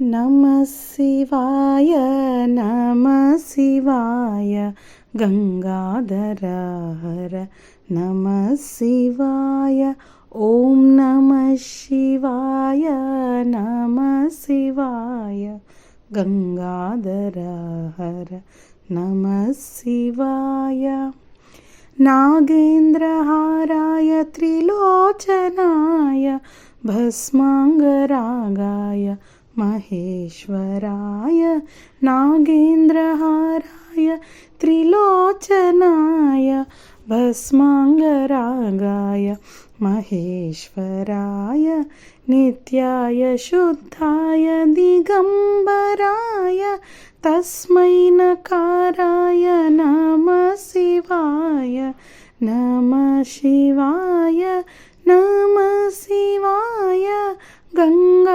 नमः शिवाय नमः शिवाय गङ्गाधर हर नमः शिवाय ॐ नमः शिवाय नमः शिवाय गङ्गाधर हर नमः शिवाय नागेन्द्रहाराय त्रिलोचनाय भस्माङ्गरागाय మహేశ్వరాయ నాగేంద్రహారాయ త్రిలోచనాయ భస్మాంగరాగాయ మహేశ్వరాయ నిత్యాయ శుద్ధాయ దిగంబరాయ తస్మై నకారాయ నమ శివాయ నమ శివాయ నమ శివాయ గంగ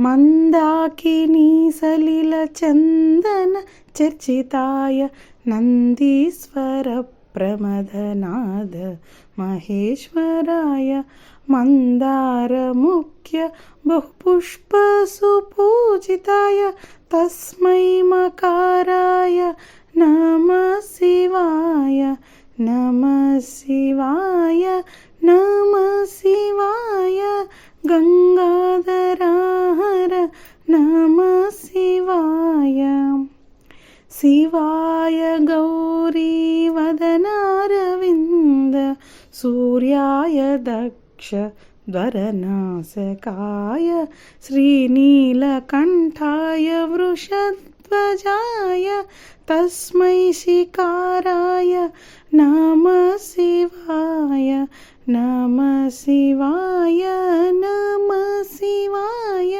మందాకిని సలిల చందన చర్చితాయ నందీశ్వర ప్రమదనాథ మహేశ్వరాయ మందార ముఖ్య బహుపుష్ప సుపూజితాయ తస్మై మకారాయ నమ శివాయ నమ శివాయ शिवाय गौरीवदनारविन्द सूर्याय दक्ष द्वरनाशकाय श्रीनीलकण्ठाय वृषध्वजाय तस्मै शिकाराय नमः शिवाय नमः शिवाय नमः शिवाय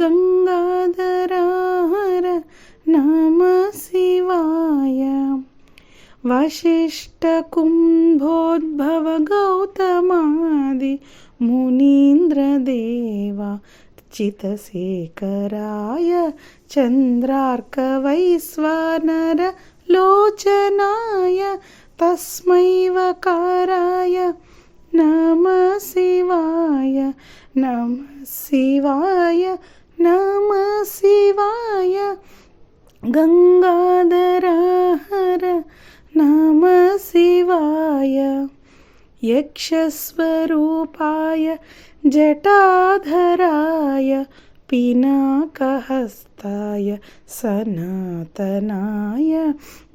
गङ्गाधराहर नमः वसिष्ठकुम्भोद्भवगौतमादि मुनीन्द्रदेवा चितशेखराय चन्द्रार्कवैश्वानरलोचनाय तस्मै वकाराय नमः शिवाय नमः शिवाय नमः शिवाय गङ्गाधरहर नमः शिवाय यक्षस्वरूपाय जटाधराय पिनाकहस्ताय सनातनाय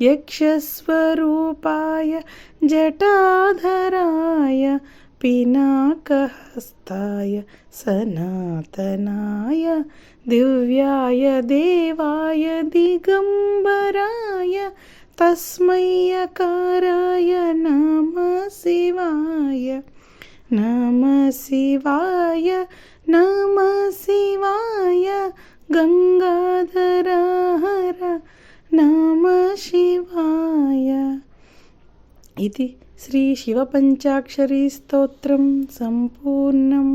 यक्षस्वरूपाय जटाधराय पिनाकहस्ताय सनातनाय दिव्याय देवाय दिगम्बराय తస్మయ్యకారాయ నమ శివాయ నమ శివాయ నమ శివాయ గంగాధర హర నమ శివాయ ఇది శ్రీ శివ పంచాక్షరీ స్తోత్రం సంపూర్ణం